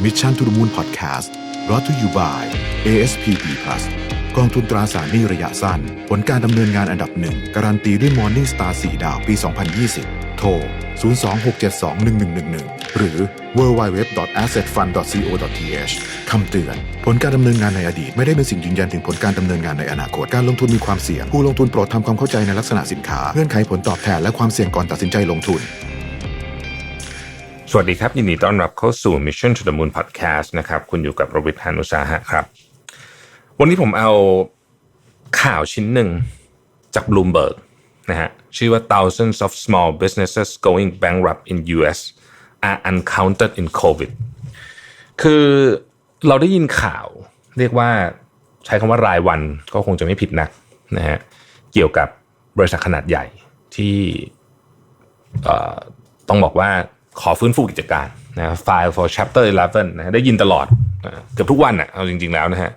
Mission to the Moon Podcast brought to you by ASPP Plus กองทุนตราสารหนี้ระยะสั้น ผลการดำเนินงานอันดับหนึ่ง การันตีด้วย Morning Star 4 ดาวปี 2020 โทร 026721111 หรือ www.assetfund.co.th คำเตือน ผลการดำเนินงานในอดีต ไม่ได้เป็นสิ่งยืนยันถึงผลการดำเนินงานในอนาคต การลงทุนมีความเสี่ยง ผู้ลงทุนโปรดทำความเข้าใจในลักษณะสินค้า เงื่อนไขผลตอบแทนและความเสี่ยงก่อนตัดสินใจลงทุน สวัสดีครับ ยินดีต้อนรับเข้าสู่ Mission to the Moon Podcast นะครับ คุณอยู่กับโรวิทย์หานุสาหะครับ วันนี้ผมเอาข่าวชิ้นหนึ่งจาก Bloomberg นะฮะชื่อว่า thousands of small businesses going bankrupt in US are uncounted in COVID คือเราได้ยินข่าวเรียกว่าใช้คำว่ารายวันก็คงจะไม่ผิดนักนะฮะเกี่ยวกับบริษัทขนาดใหญ่ที่ต้องบอกว่า ขอฟื้นฟูกิจการนะ file for chapter 11นะได้ยินตลอดนะเกือบทุกวันอะเอาจริง ๆแล้วนะฮะ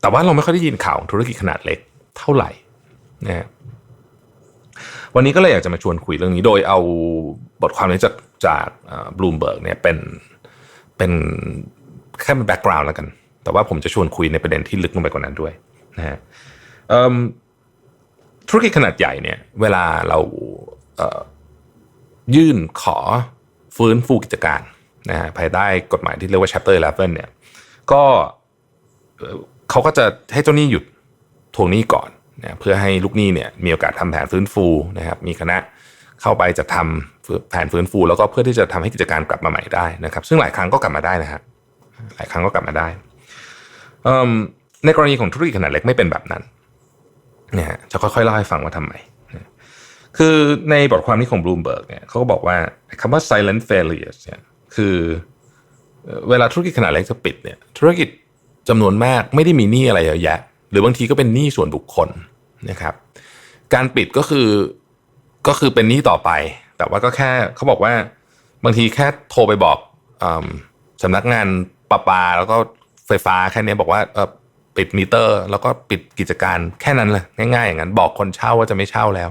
แต่ว่าเราไม่ค่อยได้ยินข่าวธุรกิจขนาดเล็กเท่าไหร่นะฮะวันนี้ก็เลยอยากจะมาชวนคุยเรื่องนี้ โดยเอาบทความนี้จากจากบลูมเบิร์กเนี่ยเป็นเป็นแค่เป็นแบ็กกราวน์แล้วกัน แต่ว่าผมจะชวนคุยในประเด็นที่ลึกลงไปกว่านั้นด้วยนะฮะธุรกิจขนาดใหญ่เนี่ย เวลาเรา ยื่นขอฟื้นฟูกิจการนะฮะภายใต้กฎหมายที่เรียกว่า chapter 11เนี่ยก็เขาก็จะให้เจ้าหนี้หยุดทวงหนี้ก่อนนะเพื่อให้ลูกหนี้เนี่ยมีโอกาสทำแผนฟื้นฟูนะครับมีคณะเข้าไปจะทำแผนฟื้นฟู แล้วก็เพื่อที่จะทำให้กิจการกลับมาใหม่ได้นะครับ ซึ่งหลายครั้งก็กลับมาได้นะฮะหลายครั้งก็กลับมาได้ในกรณีของธุรกิจขนาดเล็กไม่เป็นแบบนั้นนะฮะจะค่อยๆเล่าให้ฟังว่าทำไม คือในบทความนี้ของ Bloomberg เนี่ยเขาก็บอกว่าคำว่า silent failures เนี่ยคือเวลาธุรกิจขนาดเล็กจะปิดเนี่ยธุรกิจจำนวนมากไม่ได้มีหนี้อะไรเยอะแยะ หรือบางทีก็เป็นหนี้ส่วนบุคคลนะครับการปิดก็คือก็คือเป็นหนี้ต่อไป แต่ว่าก็แค่เขาบอกว่าบางทีแค่โทรไปบอกอสำนักงานประปา แล้วก็ไฟฟ้าแค่นี้บอกว่าปิดมิเตอร์ แล้วก็ปิดกิจการแค่นั้นเลยง่ายๆอย่างนั้น บอกคนเช่าว่าจะไม่เช่าแล้ว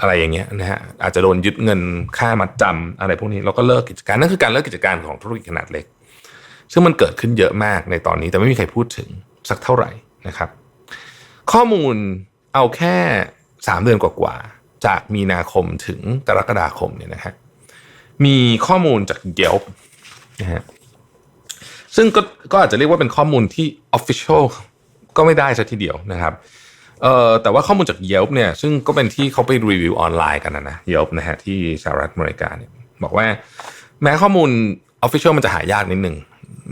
อะไรอย่างเงี้ยนะฮะอาจจะโดนยึดเงินค่ามัดจำอะไรพวกนี้แล้วก็เลิกกิจการนั่นคือการเลิกกิจการของธุรกิจขนาดเล็ก ซึ่งมันเกิดขึ้นเยอะมากในตอนนี้แต่ไม่มีใครพูดถึงสักเท่าไหร่นะครับ ข้อมูลเอาแค่สามเดือนกว่าๆจากมีนาคมถึงกรกฎาคมเนี่ยนะฮะมีข้อมูลจาก Yelp นะฮะซึ่งก็ก็อาจจะเรียกว่าเป็นข้อมูลที่ official ก็ไม่ได้ซะทีเดียวนะครับ เอ่อแต่ว่าข้อมูลจาก Yelp เนี่ยซึ่งก็เป็นที่เขาไปรีวิวออนไลน์กันนะนะ Yelp นะฮะที่สหรัฐอเมริกาเนี่ยบอกว่าแม้ข้อมูล Official มันจะหายากนิดนึง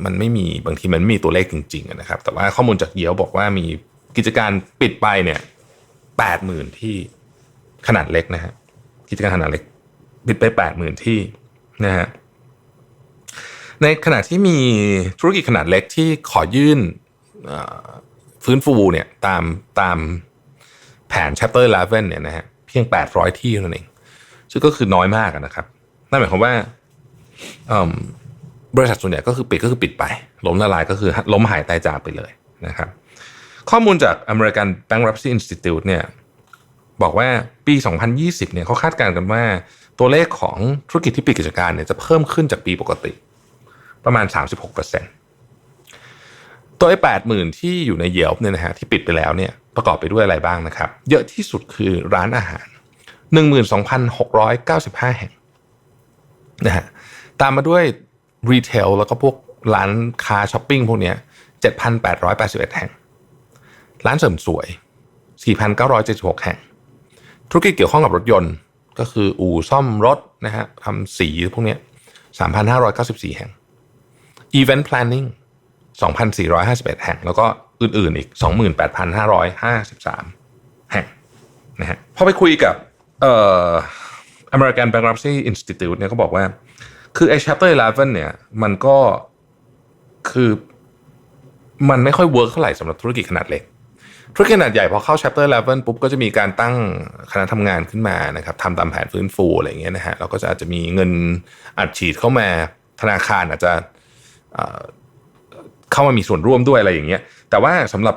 มันไม่มีบางทีมันม,มีตัวเลขจริงๆนะครับ แต่ว่าข้อมูลจาก Yelp บอกว่ามีกิจการปิดไปเนี่ยแปดหมื่นที่ขนาดเล็กนะฮะกิจการขนาดเล็กปิดไปแปดหมื่นที่นะฮะในขณะที่มีธุรกิจขนาดเล็กที่ขอยื่นอ่อ ฟื้นฟูเนี่ยตามตามแผน chapter 11เนี่ยนะฮะเพียง 800 ที่เท่านั้นเอง ซึ่งก็คือน้อยมากนะครับ นั่นหมายความว่าบริษัทส่วนใหญ่ก็คือปิดก็คือปิดไป ล้มละลายก็คือล้มหายตายจากไปเลยนะครับ ข้อมูลจาก American Bankruptcy Institute เนี่ยบอกว่าปี 2020 เนี่ยเขาคาดการณ์กันว่า ตัวเลขของธุรกิจที่ปิดกิจการเนี่ยจะเพิ่มขึ้นจากปีปกติ ประมาณ 36% ตัวไอ้แปดหมื่นที่อยู่ในเยลเนี่ยนะฮะที่ปิดไปแล้วเนี่ยประกอบไปด้วยอะไรบ้างนะครับ เยอะที่สุดคือร้านอาหาร 12,695 แห่งนะฮะตามมาด้วยรีเทลแล้วก็พวกร้านค้าช้อปปิ้งพวกเนี้ย7,881 แห่ง ร้านเสริมสวย 4,976 แห่ง ธุรกิจเกี่ยวข้องกับรถยนต์ ก็คืออู่ซ่อมรถนะฮะทำสีพวกเนี้ย3,594 แห่ง Event Planning 2,451 แห่ง แล้วก็อื่นๆอีก 28,553 แห่งนะฮะพอไปคุยกับเอ่อ American Bankruptcy Institute เนี่ยก็บอกว่า คือไอ้ chapter 11 เนี่ย มันก็คือมันไม่ค่อยเวิร์กเท่าไหร่สำหรับธุรกิจขนาดเล็ก ธุรกิจขนาดใหญ่พอเข้า chapter 11 ปุ๊บก็จะมีการตั้งคณะทำงานขึ้นมานะครับทำตามแผนฟื้นฟูอะไรอย่างเงี้ยนะฮะแล้วก็จะอาจจะมีเงินอัดฉีดเข้ามาธนาคารอาจจะ เข้ามามีส่วนร่วมด้วยอะไรอย่างเงี้ย แต่ว่าสำหรับ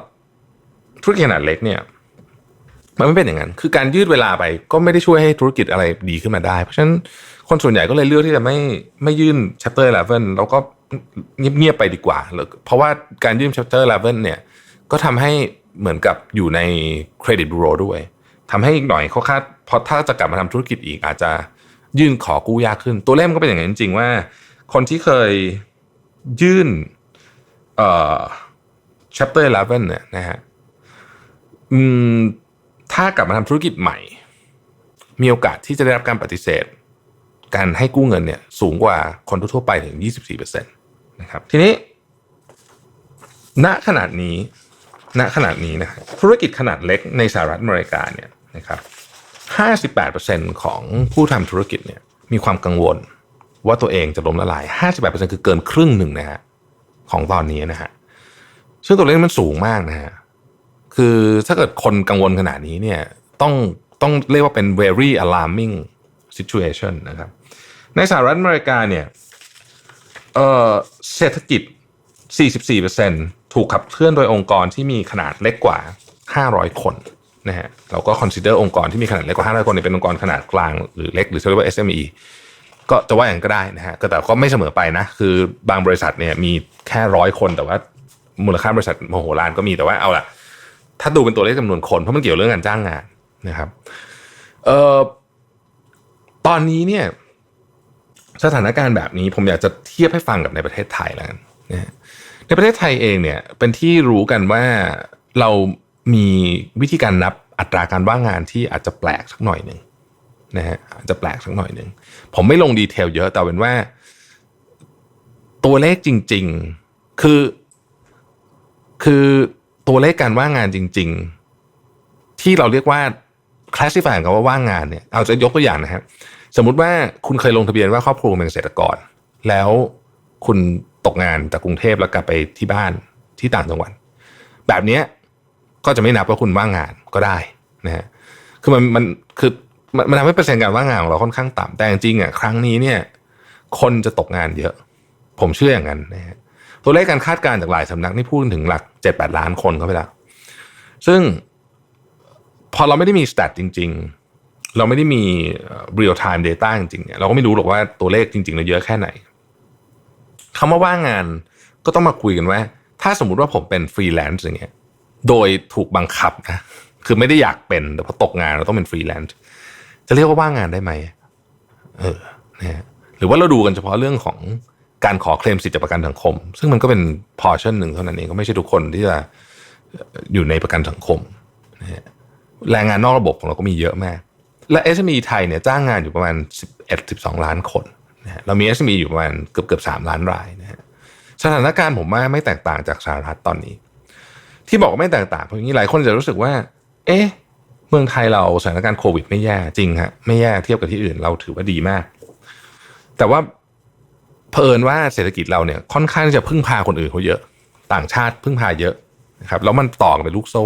ธุรกิจขนาดเล็กเนี่ย มันไม่เป็นอย่างนั้น คือการยืดเวลาไปก็ไม่ได้ช่วยให้ธุรกิจอะไรดีขึ้นมาได้ เพราะฉะนั้นคนส่วนใหญ่ก็เลยเลือกที่จะไม่ไม่ยื่น chapter 11แล้วก็เงียบๆไปดีกว่า เพราะว่าการยื่น chapter 11เนี่ย ก็ทำให้เหมือนกับอยู่ในเครดิตบูโรด้วยทำให้อีกหน่อยเขาคาดพอถ้าจะกลับมาทำธุรกิจอีกอาจจะยื่นขอกู้ยากขึ้น ตัวเลขมันก็เป็นอย่างนั้นจริง ๆ ว่า คนที่เคยยื่น เอ่อ chapter 11เนี่ยนะฮะอืมถ้ากลับมาทำธุรกิจใหม่ มีโอกาสที่จะได้รับการปฏิเสธ การให้กู้เงินเนี่ย สูงกว่าคนทั่วไปถึง 24%นะครับ ทีนี้ ณขนาดนี้ ณขนาดนี้นะครับธุรกิจขนาดเล็กในสหรัฐอเมริกาเนี่ยนะครับ58%ของผู้ทำธุรกิจเนี่ยมีความกังวลว่าตัวเองจะล้มละลาย 58%คือเกินครึ่งหนึ่งนะฮะ ของตอนนี้นะฮะซึ่งตัวเลขมันสูงมากนะฮะคือถ้าเกิดคนกังวลขนาดนี้เนี่ยต้องต้องเรียกว่าเป็น very alarming situation นะครับ ในสหรัฐอเมริกาเนี่ยเเศรษฐกิจ 44%ถูกขับเคลื่อนโดยองค์กรที่มีขนาดเล็กกว่า 500 คนนะฮะเราก็ consider องค์กรที่มีขนาดเล็กกว่า 500 คนเป็นองค์กรขนาดกลางหรือเล็กหรือเรียกว่า SME ก็จะว่าอย่างก็ได้นะฮะก็แต่ก็ไม่เสมอไปนะ คือบางบริษัทเนี่ยมีแค่ร้อยคนแต่ว่ามูลค่าบริษัทมโหฬารก็มีแต่ว่าเอาล่ะ ถ้าดูเป็นตัวเลขจำนวนคนเพราะมันเกี่ยวเรื่องการจ้างงานนะครับเอ่อตอนนี้เนี่ยสถานการณ์แบบนี้ผมอยากจะเทียบให้ฟังกับในประเทศไทยแล้วกันนะในประเทศไทยเองเนี่ยเป็นที่รู้กันว่าเรามีวิธีการนับอัตราการว่างงานที่อาจจะแปลกสักหน่อยหนึ่ง นะฮะอาจจะแปลกสักหน่อยหนึ่ง ผมไม่ลงดีเทลเยอะแต่เป็นว่า ตัวเลขจริง ๆ คือ คือตัวเลขการว่างงานจริง ๆ ที่เราเรียกว่า classify กันว่าว่างงานเนี่ยเอาจะยกตัวอย่างนะครับสมมุติว่าคุณเคยลงทะเบียนว่าครอบครัวเป็นเกษตรกร แล้วคุณตกงานจากกรุงเทพแล้วกลับไปที่บ้านที่ต่างจังหวัดแบบนี้ก็จะไม่นับว่าคุณว่างงานก็ได้นะฮะคือมันมันคือ มันทำให้เปอร์เซ็นต์การว่างงานของเราค่อนข้างต่ำแต่จริงๆอะครั้งนี้เนี่ย คนจะตกงานเยอะ ผมเชื่ออย่างนั้นนะฮะตัวเลขการคาดการณ์จากหลายสำนักนี่พูดถึงหลักเจ็ดแปดล้านคนเข้าไปแล้ว ซึ่งพอเราไม่ได้มีสแตทจริง ๆ เราไม่ได้มี real time data จริงๆเนี่ยเราก็ไม่รู้หรอกว่าตัวเลขจริงๆเราเยอะแค่ไหนคำว่าว่างงานก็ต้องมาคุยกันว่า ถ้าสมมุติว่าผมเป็นฟรีแลนซ์อย่างเงี้ย โดยถูกบังคับนะ คือไม่ได้อยากเป็นแต่พอตกงานเราต้องเป็นฟรีแลนซ์ จะเรียกว่าว่างงานได้ไหมเออนะหรือว่าเราดูกันเฉพาะเรื่องของการขอเคลมสิทธิประกันสังคม ซึ่งมันก็เป็นพอชั่นหนึ่งเท่านั้นเองก็ไม่ใช่ทุกคนที่จะอยู่ในประกันสังคมนะฮะแรงงานนอกระบบของเราก็มีเยอะมาก และ SME ไทยเนี่ยจ้างงานอยู่ประมาณ 11-12 ล้านคนนะเรามี SME อยู่ประมาณเกือบเกือบสามล้านรายนะฮะสถานการณ์ผมว่าไม่แตกต่างจากสหรัฐตอนนี้ ที่บอกว่าไม่แตกต่างเพราะอย่างนี้หลายคนจะรู้สึกว่า เอ๊ะ เมืองไทยเราสถานการณ์โควิดไม่แย่จริงฮะไม่แย่เทียบกับที่อื่นเราถือว่าดีมาก แต่ว่าเผอิญว่าเศรษฐกิจเราเนี่ยค่อนข้างจะพึ่งพาคนอื่นเขาเยอะ ต่างชาติพึ่งพาเยอะนะครับแล้วมันต่อเป็นลูกโซ่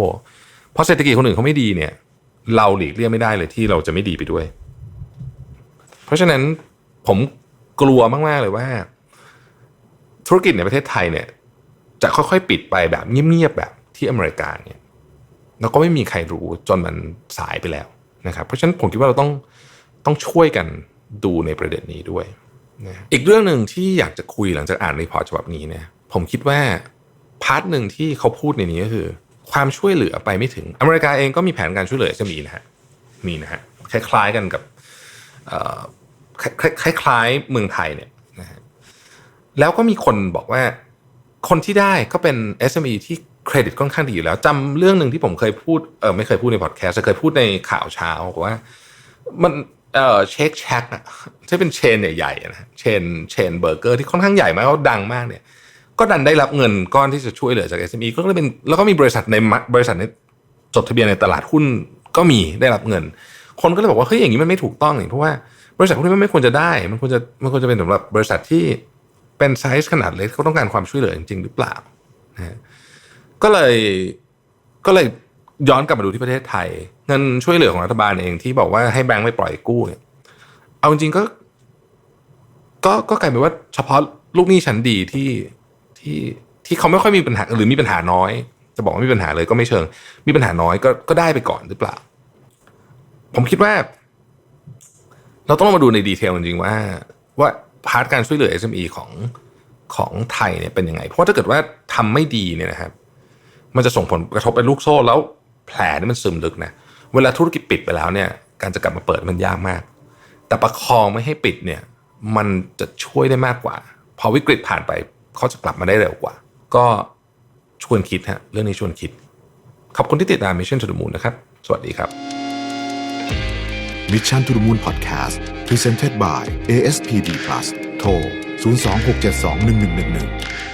เพราะเศรษฐกิจคนอื่นเขาไม่ดีเนี่ย เราหลีกเลี่ยงไม่ได้เลยที่เราจะไม่ดีไปด้วย เพราะฉะนั้นผมกลัวมากๆเลยว่า ธุรกิจในประเทศไทยเนี่ย จะค่อยๆ ปิดไปแบบเงียบๆแบบที่อเมริกาเนี่ย แล้วก็ไม่มีใครรู้จนมันสายไปแล้วนะครับ เพราะฉะนั้นผมคิดว่าเราต้องต้องช่วยกันดูในประเด็นนี้ด้วยนะอีกเรื่องหนึ่งที่อยากจะคุยหลังจากอ่านรีพอร์ตฉบับนี้เนี่ยผมคิดว่าพาร์ทหนึ่งที่เขาพูดในนี้ก็คือ ความช่วยเหลือไปไม่ถึง อเมริกาเองก็มีแผนการช่วยเหลือจะมีนะฮะมีนะฮะคล้ายๆกันกับคล้ายๆเมืองไทยเนี่ยนะฮะแล้วก็มีคนบอกว่าคนที่ได้ก็เป็น SME ที่ เครดิตค่อนข้างดีอยู่แล้วจำเรื่องหนึ่งที่ผมเคยพูดเออไม่เคยพูดในพอดแคสต์แต่เคยพูดในข่าวเช้าว่า มันเออเช็คแช็คอะที่เป็นเชนใหญ่ๆนะเชนเชนเบอร์เกอร์ที่ค่อนข้างใหญ่มากเขาดังมากเนี่ย ก็ดันได้รับเงินก้อนที่จะช่วยเหลือจาก SME ก็เลยเป็นแล้วก็มีบริษัทในบริษัทในจดทะเบียนในตลาดหุ้นก็มีได้รับเงิน คนก็เลยบอกว่าเฮ้ยอย่างนี้มันไม่ถูกต้องนี่เพราะว่าบริษัทพวกนี้มันไม่ควรจะได้ มันควรจะมันควรจะเป็นสำหรับบริษัทที่เป็นไซส์ขนาดเล็กเขาต้องการความช่วยเหลือจริงๆหรือเปล่านะ ก็เลยก็เลยย้อนกลับมาดูที่ประเทศไทย เงินช่วยเหลือของรัฐบาลเองที่บอกว่าให้แบงค์ไม่ปล่อยกู้เนี่ยเอาจริงก็ ก็ก็กลายเป็นว่าเฉพาะลูกหนี้ชั้นดีที่ที่ที่เขาไม่ค่อยมีปัญหาหรือมีปัญหาน้อย จะบอกว่ามีปัญหาเลยก็ไม่เชิง มีปัญหาน้อยก็ก็ได้ไปก่อนหรือเปล่า ผมคิดว่า เราต้องมาดูในดีเทลจริงๆว่า ว่าพาร์ทการช่วยเหลือ SME ของของไทยเนี่ยเป็นยังไง เพราะถ้าเกิดว่าทำไม่ดีเนี่ยนะครับ มันจะส่งผลกระทบเป็นลูกโซ่แล้วแผลนี่มันซึมลึกนะเวลาธุรกิจปิดไปแล้วเนี่ย การจะกลับมาเปิดมันยากมาก แต่ประคองไม่ให้ปิดเนี่ยมันจะช่วยได้มากกว่า พอวิกฤตผ่านไปเขาจะกลับมาได้เร็วกว่า ก็ชวนคิดฮะเรื่องนี้ชวนคิด ขอบคุณที่ติดตาม Mission to the Moon นะครับ สวัสดีครับ Mission to the Moon Podcast Presented by ASPD Plus โทร 026721111